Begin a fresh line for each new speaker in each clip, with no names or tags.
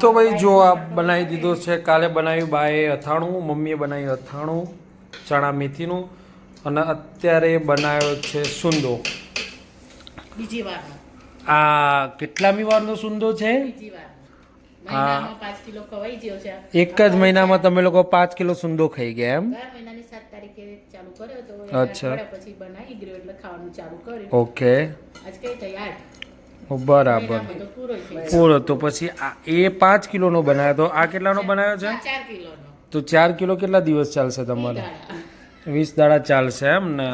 તો ભાઈ જો આ બનાવી દીધો છે કાલે બનાવ્યું બાએ અથાણું મમ્મીએ બનાવ્યું અથાણું ચણા મેથીનું અને અત્યારે બનાવ્યો છે સુંદો.
બીજી વાર
આ કેટલામી વારનો સુંદો છે?
છે.
એક જ મહિનામાં તમે લોકો પાંચ કિલો સુંદો ખાઈ ગયા એમ? અચ્છા. ઓકે. બરાબર
પૂરો
તો પછી આ એ પાંચ કિલોનો બનાવ્યો તો આ કેટલાનો બનાવ્યો છે તો ચાર કિલો કેટલા દિવસ ચાલશે તમારે વીસ દાડા ચાલશે એમ ને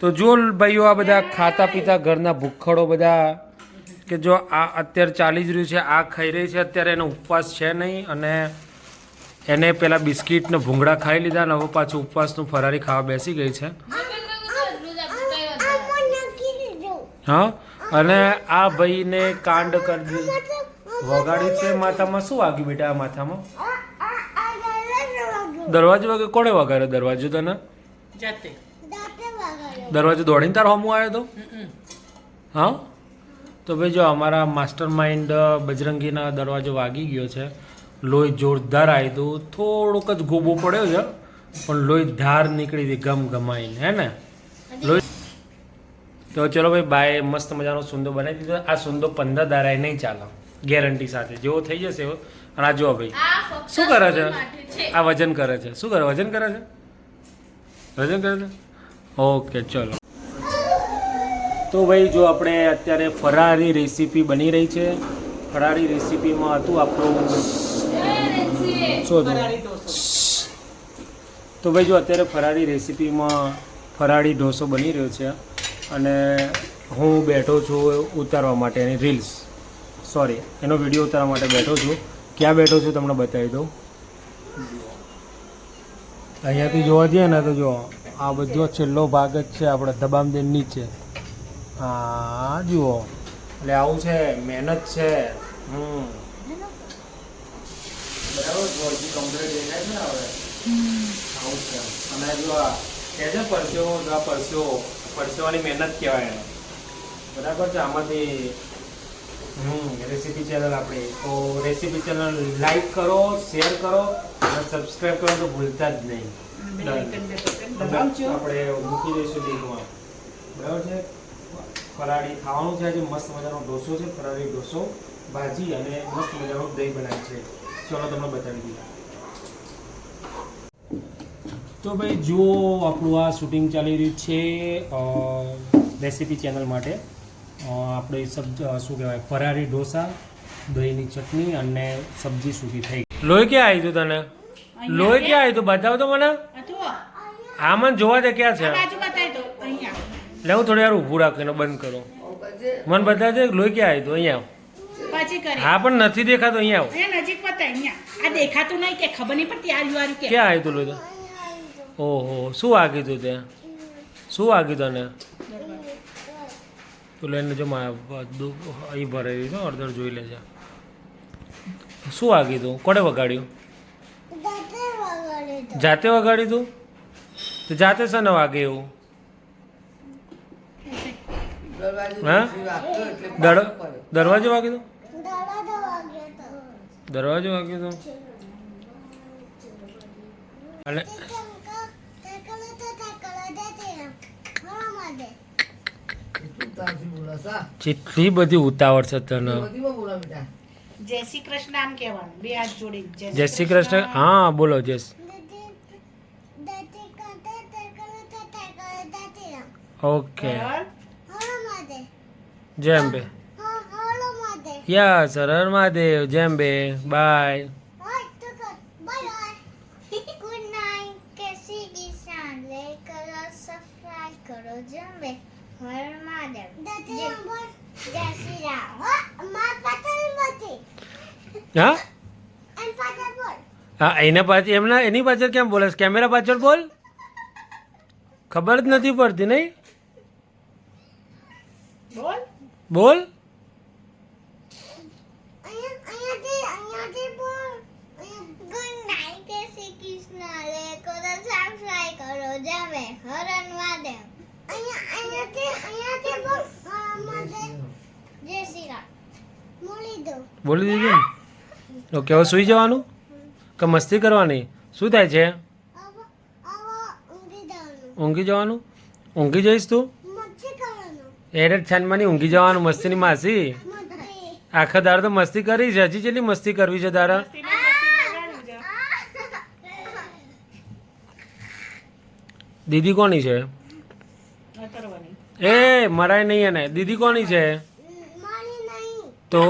તો જો ભાઈઓ આ બધા ખાતા પીતા ઘરના ભૂખડો બધા કે જો આ અત્યારે ચાલી જ રહ્યું છે આ ખાઈ રહી છે અત્યારે એનો ઉપવાસ છે નહીં અને એને પેલા બિસ્કિટ ને ભૂંગળા ખાઈ લીધા ને હવે પાછું ઉપવાસનું ફરારી ખાવા બેસી ગઈ છે હા અને આ ભાઈને કાંડ કરી દીધું. વગાડી છે માથામાં. શું વાગ્યું બેટા આ માથામાં? દરવાજો વાગે કોણે વગાડ્યો? દરવાજો તને?
જાતે.
દરવાજો દોડીને તાર હમું આવ્યો તો. હા? તો ભાઈ જો અમારા માસ્ટર માઇન્ડ બજરંગીના દરવાજો વાગી ગયો છે. લોહી જોરદાર આવી હતું. થોડોક જ ગોબો પડ્યો છે પણ લોહી ધાર નીકળી હતી ગમ ગમાઈને હે ને? લોહી તો ચલો ભાઈ ભાઈ મસ્ત મજાનો સુંદો બનાવી દીધો. આ સુંદો પંદર દારાએ નહીં ચાલે. ગેરંટી સાથે. જેવો થઈ જશે એવો. અને આ જો ભાઈ. શું કરે છે? આ વજન કરે છે. શું કરે? વજન કરે છે? વજન કરે છે? ઓકે ચલો. તો ભાઈ જો આપણે અત્યારે ફરારી રેસીપી બની રહી છે. ફરારી રેસીપીમાં હતું આપણું
શું
તો ભાઈ જો અત્યારે ફરારી રેસીપીમાં ફરાળી ઢોસો બની રહ્યો છે. અને હું બેઠો છું ઉતારવા માટે એની રીલ્સ. સોરી એનો વીડિયો ઉતારવા માટે બેઠો છું. ક્યાં બેઠો છું તમને બતાવી દઉં. અહીંયાથી જોવા જઈએ ને તો જો આ બધો છેલ્લો ભાગ જ છે આપણે દબામદેન નીચે. હા જુઓ. એટલે આવું છે મહેનત છે. હમ. બરાબર ફોરજી કમ્પ્લીટ દેખાય ને હવે. આવું છે. અને જો આ કહે છે પરસેવો આ પરસેવો પરસેવાની મહેનત કહેવાય એને. બરાબર છે? આમાંથી હમ રેસીપી ચેનલ આપણી. તો રેસીપી ચેનલ લાઈક કરો શેર કરો અને સબસ્ક્રાઈબ કરો તો ભૂલતા જ નહીં. આપણે મૂકી દઈશું લીંકમાં બરાબર છે? ફરાળી ખાવાનું છે આજે મસ્ત મજાનો ઢોસો છે ફરાળી ઢોસો ભાજી અને મસ્ત મજાનો દહીં બનાવી છે. ચલો તમને બતાવી દઈએ. તો ભાઈ જો આપણું આ શૂટિંગ ચાલી રહ્યું છે રેસીપી ચેનલ માટે આપણે સબ શું કહેવાય ફરારી ઢોસા દહીંની ચટણી અને સબ્જી સુધી થઈ લોહી ક્યાં આવી તું તને? લોહી ક્યાં આવી તું? બતાવ તો મને. હા મને જોવા દે ક્યાં છે.
આ બાજુ બતાવી દો અહીંયા.
લે હું થોડી વાર ઊભું રાખીને બંધ કરો. મને બતાવજે લોહી ક્યાં આવી તું? અહીંયા.
પછી
હા પણ નથી દેખાતો અહીંયા આવો.
નજીક બતાય અહીંયા. આ દેખાતું નહીં કે ખબર નહીં પણ ત્યાં આવ્યું કે.
ક્યાં આવ્યું તું લોહી તો? ઓહો, શું વાગ્યું તું ત્યાં? શું વાગ્યું તને તું લઈને જો અહીં રહ્યું છે અડધર જોઈ લેજે શું વાગ્યું તું કોણે વગાડ્યું? જાતે વગાડ્યું તું? તો જાતે છે ને વાગે એવું? હા? દરવાજો વાગ્યો તો? દરવાજો વાગ્યો તો? અને જેટલી બધી ઉતાવળ છે તને?
જય શ્રી કૃષ્ણ આમ કહેવાનું. બે હાથ જોડી
જય શ્રી કૃષ્ણ. હા બોલો જય ઓકે. જેમ બે યા સર મહાદેવ. જેમ બે બાય
કરો જમે હર મહાદેવ જય જય શ્રી રામ હો? પાછળ
હા
એમ પાછળ બોલ
હા એના પાછળ એમના એની પાછળ કેમ બોલે કેમેરા પાછળ બોલ. ખબર જ નથી પડતી નહીં?
બોલ.
બોલ.
કૃષ્ણ. લે કરો સબસ્ક્રાઇબ કરો જમે. હરણ અહીંયાથી બોલ.
દીધું ને? ઓકે હવે સૂઈ જવાનું? કે મસ્તી કરવાની? શું થાય છે?
ઊંઘી જવાનું.
ઊંઘી જઈશ તું?
મચ્છી
છાનમાની ઊંઘી જવાનું મસ્તીની માસી. આખા દાર તો મસ્તી કરી છે. હજી કેટલી મસ્તી કરવી છે તારા. દીદી કોની છે. એ મરાય નહીં એને. દીદી કોની છે? તો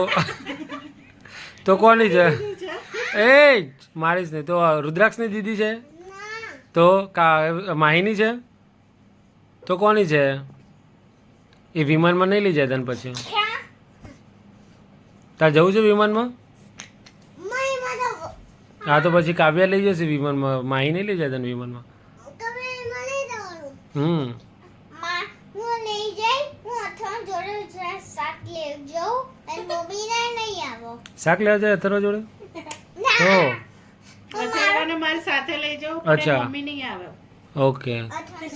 તો કોની છે? એ મારી જ નહીં. તો રુદ્રાક્ષની દીદી છે? તો કા માહિની છે? તો કોની છે? એ વિમાનમાં નહીં લઈ જાય તને પછી? તાર જવું છે વિમાનમાં? હા તો પછી કાવ્યા લઈ જશે વિમાનમાં. માહી નહીં લઈ જાય તને વિમાનમાં?
હમમાં હું નહીં જઈ હું અથવા જોડે જરા શાક લેવ જાઉં અને મમ્મીને આવો
શાક લેવા જાય અથર્વ જોડે?
તો
ઓ.
અથર્વને મારી સાથે લઈ જાઉં
અચ્છા.
મમ્મી નહીં આવે.
ઓકે.
અથવા